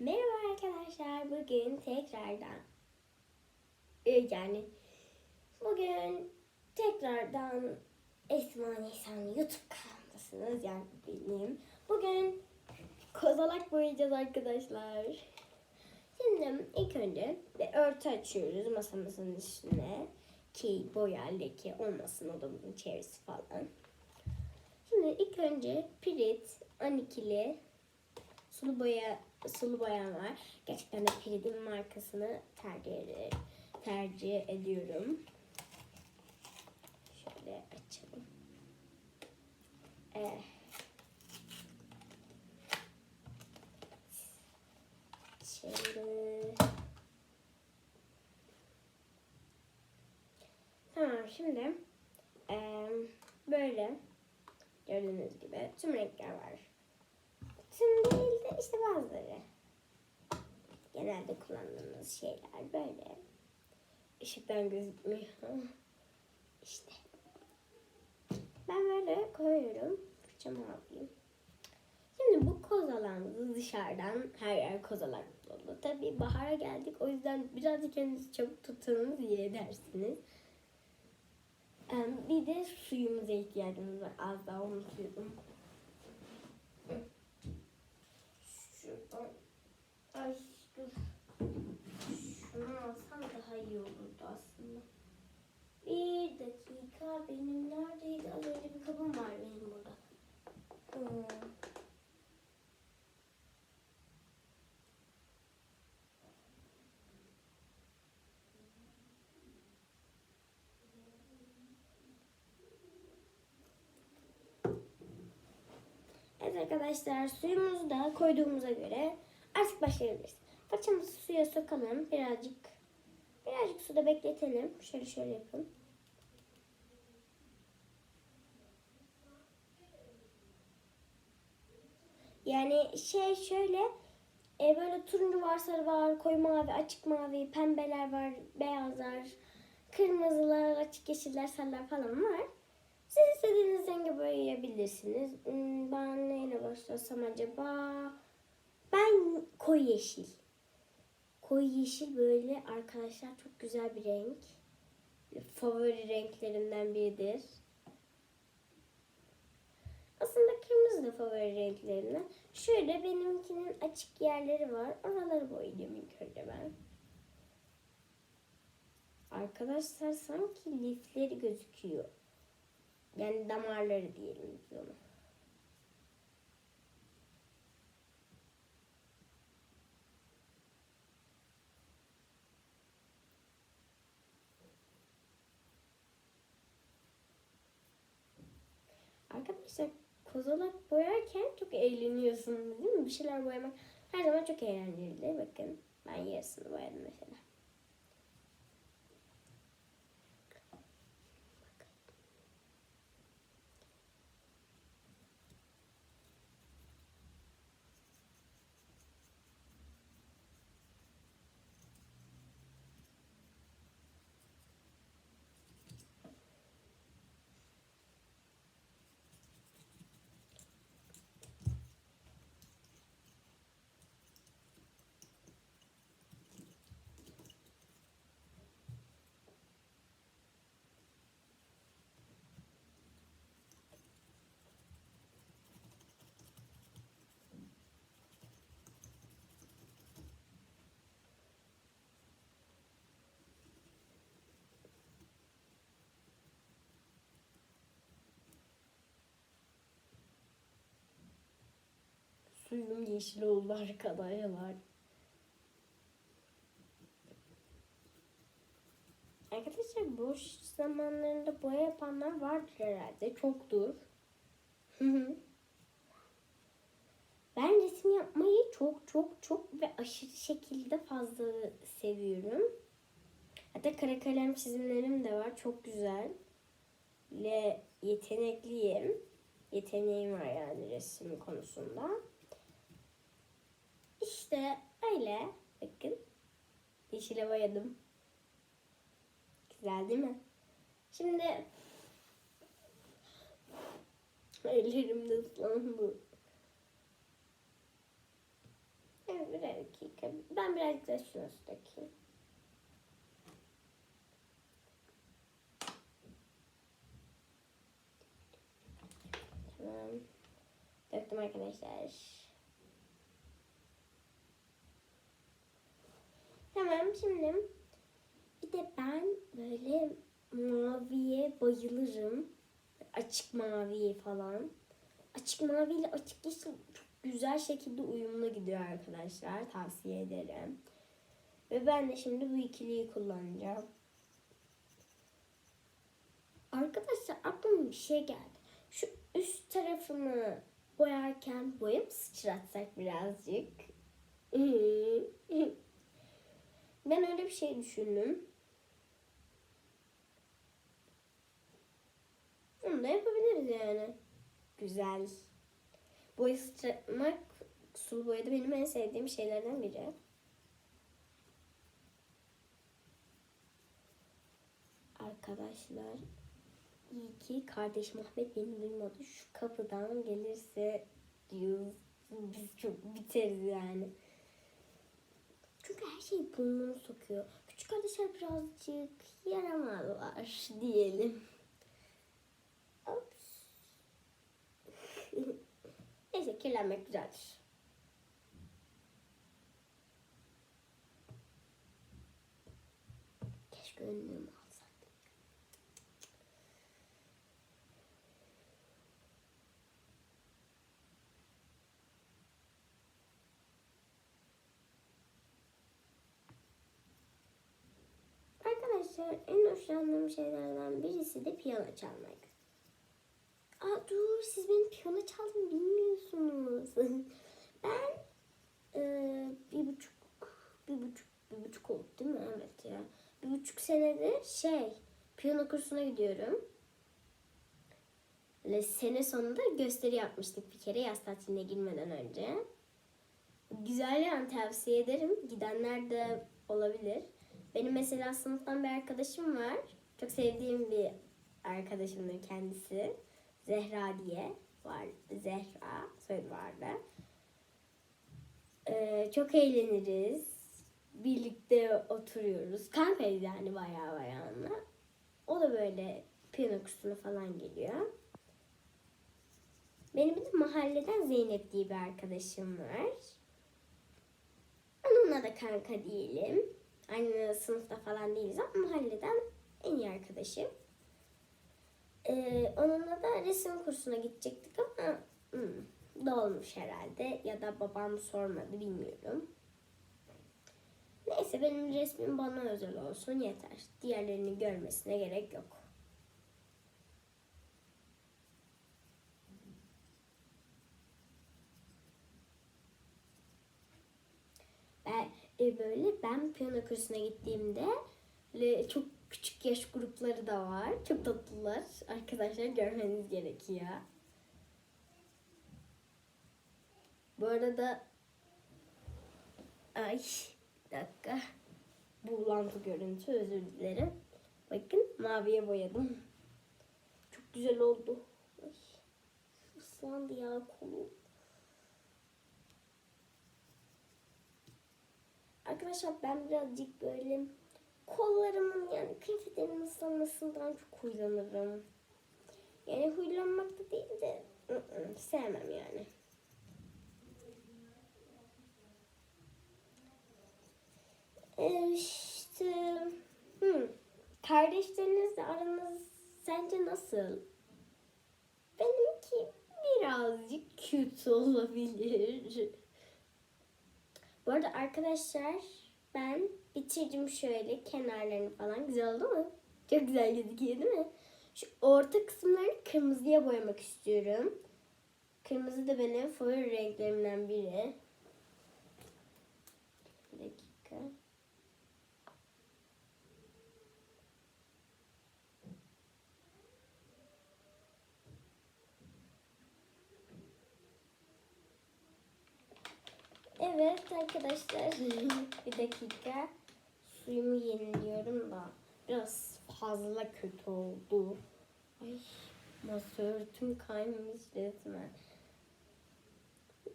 Merhaba arkadaşlar. Bugün tekrardan e, yani bugün tekrardan Esma Nisan YouTube kanalındasınız yani benim. Bugün kozalak boyayacağız arkadaşlar. Şimdi ilk önce bir örtü açıyoruz masamızın üstüne ki boya leke olmasın odamızın çevresi falan. Şimdi ilk önce pirit, anikili, sulu boya sulu boyam var. Gerçekten de Pirit'in markasını tercih, tercih ediyorum. Şöyle açalım. Eh. Şimdi Tamam şimdi eee, böyle gördüğünüz gibi tüm renkler var. De işte bazıları. Genelde kullandığımız şeyler böyle. Işıktan gözükmüyor. İşte. Ben böyle koyuyorum. Fırçamı alayım. Şimdi bu kozalağımızı dışarıdan her yer kozalak dolu. Tabii bahara geldik o yüzden birazcık kendinizi çabuk tutsanız iyi edersiniz. Bir de suyumuza ihtiyacımız var. Az daha unutuyordum. Ay dur. Şunu alsam daha iyi olurdu aslında. Bir dakika benim neredeydi? Az önce bir kabım var benim burada. Hmm. Evet arkadaşlar suyumuzu da koyduğumuza göre artık başlayabiliriz. Fırçamızı suya sokalım birazcık. Birazcık suda bekletelim. Şöyle şöyle yapın. Yani şey şöyle e, böyle turuncu var, sarı var, koyu mavi, açık mavi, pembeler var, beyazlar, kırmızılar, açık yeşiller, sarılar falan var. Siz istediğiniz rengi boyayabilirsiniz. Hmm, Ben neyle başlasam acaba? Ben koyu yeşil. Koyu yeşil böyle arkadaşlar çok güzel bir renk. Favori renklerimden biridir. Aslında kırmızı da favori renklerimden. Şöyle benimkinin açık yerleri var. Oraları boyayacağım ilk önce ben. Arkadaşlar sanki lifleri gözüküyor. Yani damarları diyelim biz ona. Arkadaşlar kozalak boyarken çok eğleniyorsunuz değil mi? Bir şeyler boyamak her zaman çok eğlenceli. Bakın ben yarısını boyadım mesela. Suyum yeşil oldu arkadaşlar. Arkadaşlar boş zamanlarında boya yapanlar vardır herhalde. Çoktur. Ben resim yapmayı çok çok çok ve aşırı şekilde fazla seviyorum. Hatta kara kalem çizimlerim de var. Çok güzel. Ve yetenekliyim. Yeteneğim var yani resim konusunda. İşte öyle. Bakın. Yeşile boyadım. Güzel değil mi? Şimdi ellerim de ıslandı. Ben birazcık da şuna su dökeyim. Tamam. Döktüm arkadaşlar. Tamam şimdi bir de ben böyle maviye bayılırım. Açık maviye falan. Açık mavi ile açık yeşil çok güzel şekilde uyumlu gidiyor arkadaşlar. Tavsiye ederim. Ve ben de şimdi bu ikiliyi kullanacağım. Arkadaşlar aklıma bir şey geldi. Şu üst tarafını boyarken boya mı sıçratsak birazcık? Ben öyle bir şey düşündüm. Bunu da yapabiliriz yani. Güzel. Boya sıçratmak sulu boyada benim en sevdiğim şeylerden biri. Arkadaşlar iyi ki kardeşim Ahmet beni duymadı. Şu kapıdan gelirse diyoruz. Biz çok biteriz yani. Çünkü her şeyi burnunu sokuyor. Küçük kardeşler birazcık yaramazlar diyelim. Ops. Neyse kirlenmek güzeldir. Keşke önlüğümü Arkadaşlar en hoşlandığım şeylerden birisi de piyano çalmak. Aa dur siz benim piyano çaldığımı bilmiyorsunuz. ben e, bir buçuk bir buçuk bir buçuk oldu değil mi? Evet ya. Bir buçuk senedir şey piyano kursuna gidiyorum. Ve sene sonunda gösteri yapmıştık bir kere yaz tatiline girmeden önce. Güzel yani tavsiye ederim. Gidenler de olabilir. Benim mesela sınıftan bir arkadaşım var. Çok sevdiğim bir arkadaşımdır kendisi. Zehra diye var. Zehra soyadı vardı. Ee, çok eğleniriz. Birlikte oturuyoruz. Kankayız yani bayağı bayağı. O da böyle piyano kursuna falan geliyor. Benim bir de mahalleden Zeynep diye bir arkadaşım var. Onunla da kanka diyelim. Aynı sınıfta falan değiliz ama mahalleden en iyi arkadaşım. Ee, onunla da resim kursuna gidecektik ama hmm, dolmuş herhalde ya da babam sormadı bilmiyorum. Neyse benim resmim bana özel olsun yeter. Diğerlerini görmesine gerek yok. Ben e, böyle ben piyano kursuna gittiğimde çok küçük yaş grupları da var. Çok tatlılar. Arkadaşlar görmeniz gerekiyor. Bu arada ay bir dakika. Buğulantı görüntü özür dilerim. Bakın maviye boyadım. Çok güzel oldu. Ay, ıslandı ya kolum. Arkadaşlar ben birazcık böyle kollarımın yani kıyafetlerimin ıslanmasından çok huylanırım. Yani huylanmak da değil de ı ı, sevmem yani. Ee, işte hmm, kardeşlerinizle aranız sence nasıl? Benimki birazcık kötü olabilir. Bu arada arkadaşlar ben bitirdim şöyle kenarlarını falan. Güzel oldu mu? Çok güzel gözüküyor değil mi? Şu orta kısımlarını kırmızıya boyamak istiyorum. Kırmızı da benim favori renklerimden biri. Bir dakika. Evet arkadaşlar bir dakika suyumu yeniliyorum da biraz fazla kötü oldu. Ay masa örtüm kaymış resmen.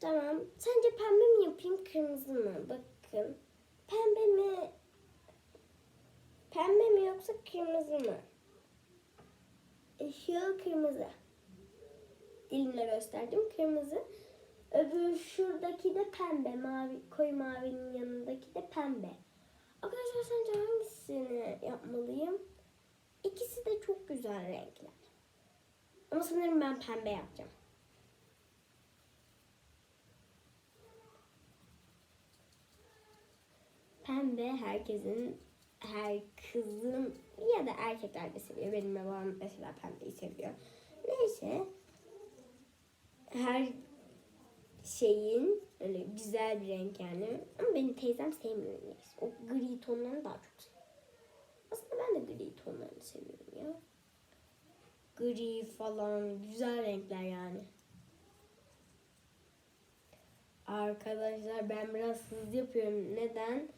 Tamam. Sence pembe mi yapayım kırmızı mı? Bakın. Pembe mi? Pembe mi yoksa kırmızı mı? Şu kırmızı. Dilimle gösterdim kırmızı. Öbür şuradaki de pembe. Mavi, koyu mavinin yanındaki de pembe. Arkadaşlar sence hangisini yapmalıyım? İkisi de çok güzel renkler. Ama sanırım ben pembe yapacağım. Pembe herkesin, her kızın ya da erkekler de seviyor. Benim babam mesela pembeyi seviyor. Neyse. Her şeyin öyle güzel bir renk yani. Ama benim teyzem sevmiyor neyse. O gri tonlarını daha çok seviyor. Aslında ben de gri tonlarını seviyorum ya. Gri falan güzel renkler yani. Arkadaşlar ben biraz hızlı yapıyorum. Neden?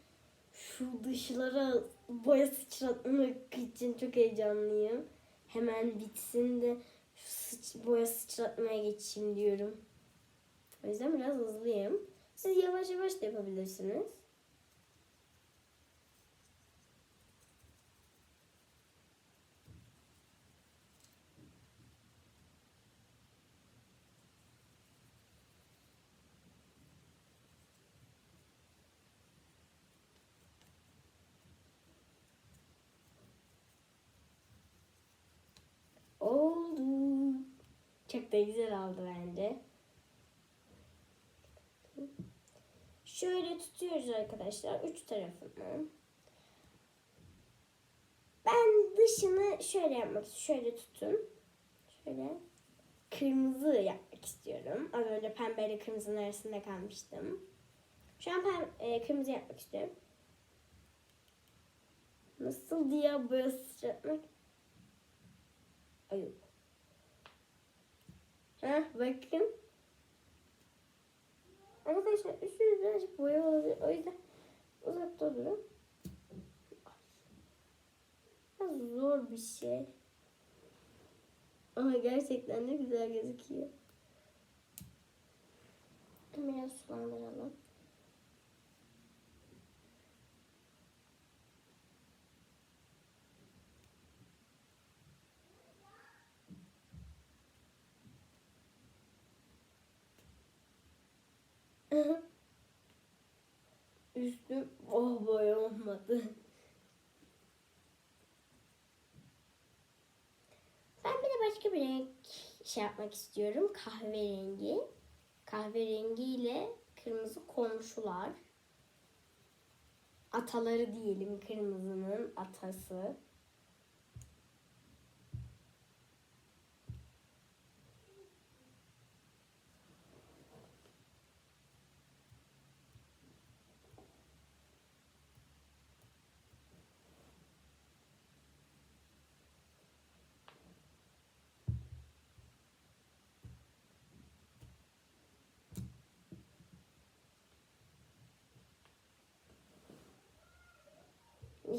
Şu dışlara boya sıçratmak için çok heyecanlıyım. Hemen bitsin de şu sıç, boya sıçratmaya geçeyim diyorum. O yüzden biraz hızlıyım. Siz yavaş yavaş da yapabilirsiniz. Oldu. Çok da güzel oldu bence. Şöyle tutuyoruz arkadaşlar üç tarafını. Ben dışını şöyle yapmak istiyorum. Şöyle tutun. Şöyle kırmızı yapmak istiyorum. Az önce pembeyle kırmızının arasında kalmıştım. Şu an pem, e, kırmızı yapmak istiyorum. Nasıl diye böyle sıçratmak? Ay yok. Heh, bakın. Arkadaşlar üstünüz birazcık boya olabilir. O yüzden uzakta durun. Biraz zor bir şey. Ama gerçekten de güzel gözüküyor. Biraz sulandıralım. Üstüm oh boya olmadı. Ben bir de başka bir renk şey yapmak istiyorum. Kahverengi. Kahverengi ile kırmızı komşular. Ataları diyelim kırmızının atası.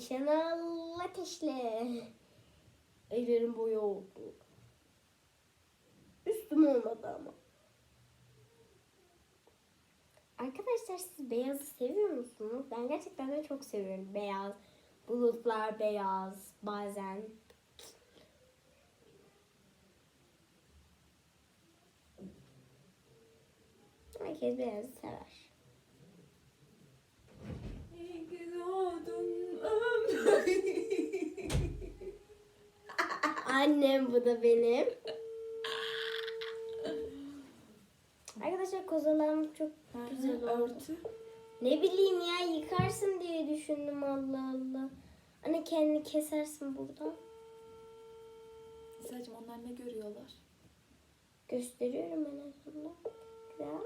Nişan al ateşle. Ellerim boya oldu. Üstüm olmadı ama. Arkadaşlar siz beyazı seviyor musunuz? Ben gerçekten de çok seviyorum beyaz. Bulutlar beyaz bazen. Herkes beyazı sever. İyi ki doğdun. Annem bu da benim. Arkadaşlar kozalarım çok güzel oldu. Örtü. Ne bileyim ya yıkarsın diye düşündüm Allah Allah. Anne kendini kesersin burada. Sadece onlar ne görüyorlar? Gösteriyorum en azından. Ya.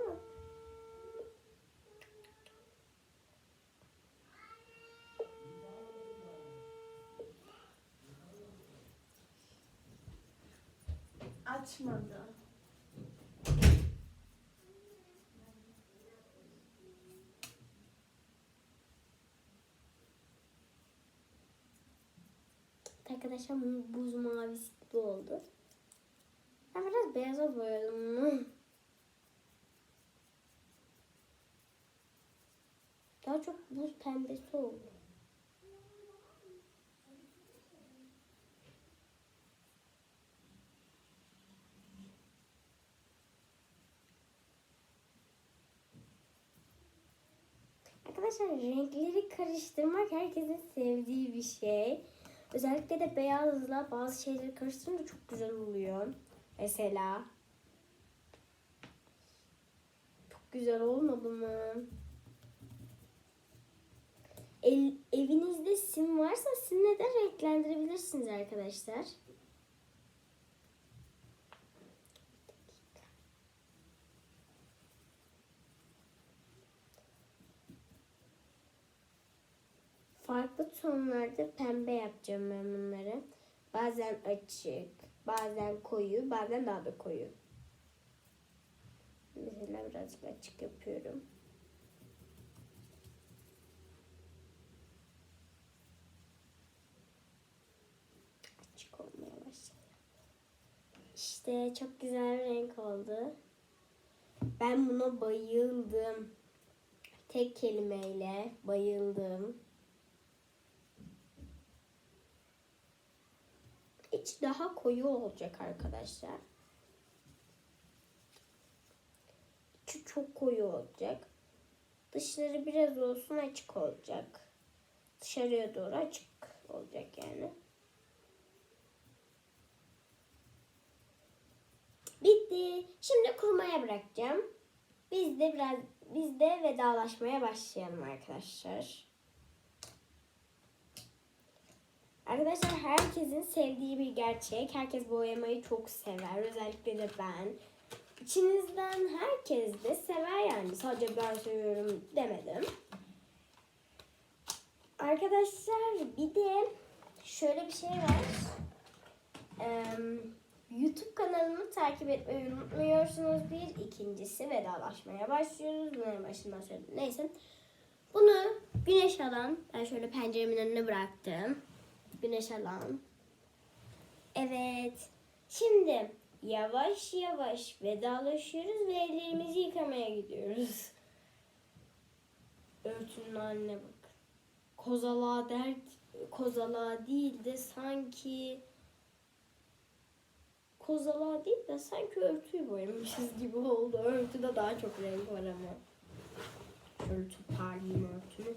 Açmadı. Arkadaşlar buz mavisi gibi oldu. Ben biraz beyaza boyadım. Daha çok buz pembesi oldu. Arkadaşlar renkleri karıştırmak herkesin sevdiği bir şey. Özellikle de beyazla bazı şeyleri karıştırınca çok güzel oluyor. Mesela çok güzel olmadı mı? El, evinizde sim varsa simle de renklendirebilirsiniz arkadaşlar. Farklı tonlarda pembe yapacağım ben bunları. Bazen açık, bazen koyu, bazen daha da koyu. Mesela birazcık açık yapıyorum. Açık olmaya başladı. İşte çok güzel bir renk oldu. Ben buna bayıldım. Tek kelimeyle bayıldım. İç daha koyu olacak arkadaşlar. İçi çok koyu olacak. Dışları biraz olsun açık olacak. Dışarıya doğru açık olacak yani. Bitti. Şimdi kurumaya bırakacağım. Biz de biraz biz de vedalaşmaya başlayalım arkadaşlar. Arkadaşlar herkesin sevdiği bir gerçek. Herkes boyamayı çok sever. Özellikle de ben. İçinizden herkes de sever yani. Sadece ben seviyorum demedim. Arkadaşlar bir de şöyle bir şey var. Ee, YouTube kanalımı takip etmeyi unutmuyorsunuz. Bir. ikincisi vedalaşmaya başlıyoruz. Bunların başından söyledim. Neyse. Bunu güneş alan, ben şöyle penceremin önüne bıraktım. Güneş alan. Evet. Şimdi yavaş yavaş vedalaşıyoruz ve ellerimizi yıkamaya gidiyoruz. Örtünün haline bak. Kozalağa der, kozalağa değil de sanki kozalağa değil de sanki örtüyü boyamışız gibi oldu. Örtüde daha çok renk var ama. Şöyle toparlayayım örtünü.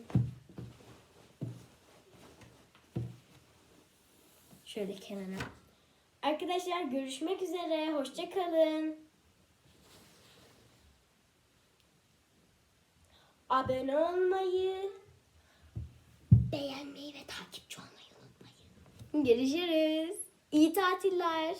Şöyle kenara. Arkadaşlar görüşmek üzere. Hoşça kalın. Abone olmayı, beğenmeyi ve takipçi olmayı unutmayın. Görüşürüz. İyi tatiller.